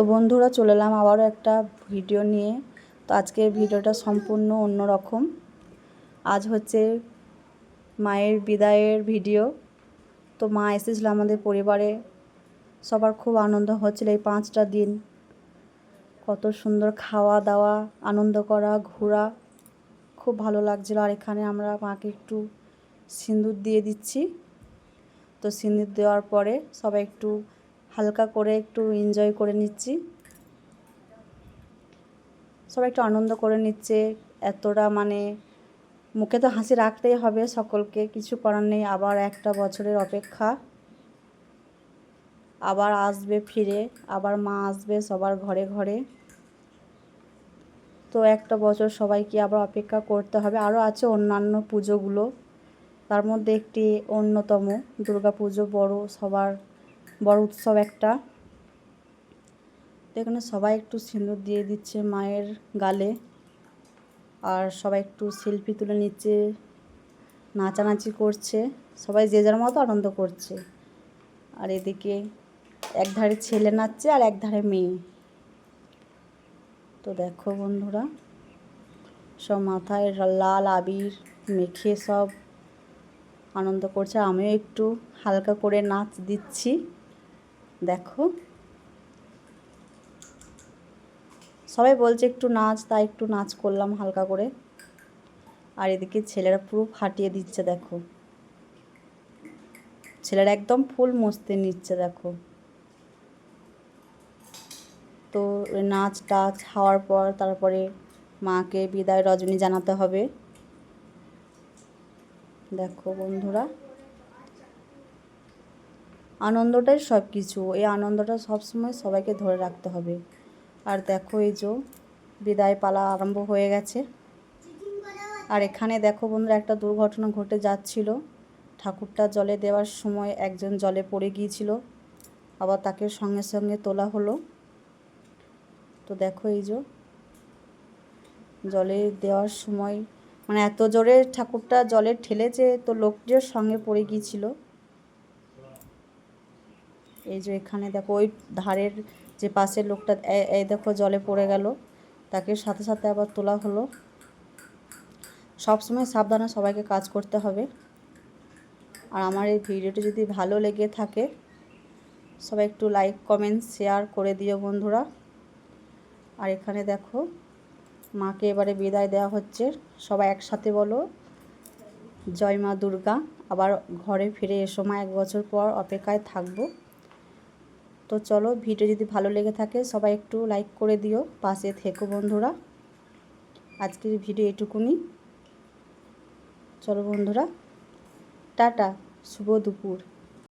তো বন্ধুরা চলে এলাম আবারও একটা ভিডিও নিয়ে। তো আজকের ভিডিওটা সম্পূর্ণ অন্য রকম আজ হচ্ছে মায়ের বিদায়ের ভিডিও। তো মা এসেছিল আমাদের পরিবারে। সবার খুব আনন্দ হচ্ছিল এই পাঁচটা দিন। কত সুন্দর খাওয়া দাওয়া, আনন্দ করা, ঘোরা। খুব ভালো লাগছিল। আর এখানে আমরা মাকে একটু সিঁদুর দিয়ে দিচ্ছি। তো সিঁদুর দেওয়ার পরে সবাই একটু হালকা করে একটু এনজয় করে নিচ্ছি। সবাই একটু আনন্দ করে নিচ্ছে। এতটা মানে মুখে তো হাসি রাখতেই হবে সকলকে, কিছু করার নেই। আবার একটা বছরের অপেক্ষা। আবার আসবে ফিরে, আবার মা আসবে সবার ঘরে ঘরে। তো একটা বছর সবাইকে আবার অপেক্ষা করতে হবে। আরও আছে অন্যান্য পুজোগুলো। তার মধ্যে একটি অন্যতম দুর্গা পুজো বড় সবার বড় উৎসব একটা। এখানে সবাই একটু সিঁদুর দিয়ে দিচ্ছে মায়ের গালে। আর সবাই একটু সেলফি তুলে নিচ্ছে, নাচানাচি করছে। সবাই যে যার মতো আনন্দ করছে। আর এদিকে এক ধারে ছেলে নাচছে আর এক ধারে মেয়ে। তো দেখো বন্ধুরা, সব মাথায় লাল আবির মেখে সব আনন্দ করছে। আমিও একটু হালকা করে নাচ দিচ্ছি। দেখো। সবাই বলছে একটু নাচ, তাই একটু নাচ করলাম হালকা করে। আর এদিকে ছেলেরা পুরো ফাটিয়ে দিচ্ছে, দেখো। ছেলেরা একদম ফুল মস্তে নিচ্ছে, দেখো। তো নাচ টাচ হওয়ার পর তারপরে মাকে বিদায় রজনী জানাতে হবে। দেখো বন্ধুরা। আনন্দটাই সব কিছু এই আনন্দটা সবসময় সবাইকে ধরে রাখতে হবে। আর দেখো এই যে বিদায় পালা আরম্ভ হয়ে গেছে। আর এখানে দেখো বন্ধুরা একটা দুর্ঘটনা ঘটে যাচ্ছিল। ঠাকুরটা জলে দেওয়ার সময় একজন জলে পড়ে গিয়েছিল। আবার তাকে সঙ্গে সঙ্গে তোলা হলো। তো দেখো এই যে জলে দেওয়ার সময় মানে এত জোরে ঠাকুরটা জলে ঠেলেছে তো লোকটির সঙ্গে পড়ে গিয়েছিল। এই যে এখানে দেখো, ওই ধারের যে পাশের লোকটা এই দেখো জলে পড়ে গেল। তাকে সাথে সাথে আবার তোলা হলো। সবসময় সাবধানে সবাইকে কাজ করতে হবে। আর আমার এই ভিডিওটি যদি ভালো লেগে থাকে, সবাই একটু লাইক কমেন্ট শেয়ার করে দিও বন্ধুরা। আর এখানে দেখো, মাকে এবারে বিদায় দেওয়া হচ্ছে। সবাই একসাথে বলো, জয় মা দুর্গা। আবার ঘরে ফিরে এসো মা, এক বছর পর অপেক্ষায় থাকব। তো চলো ভিডিও যদি ভালো লেগে থাকে, সবাই একটু লাইক করে দিও পাশে থেকো বন্ধুরা। আজকের ভিডিও এটুকুনি। চলো বন্ধুরা, টাটা, শুভ দুপুর।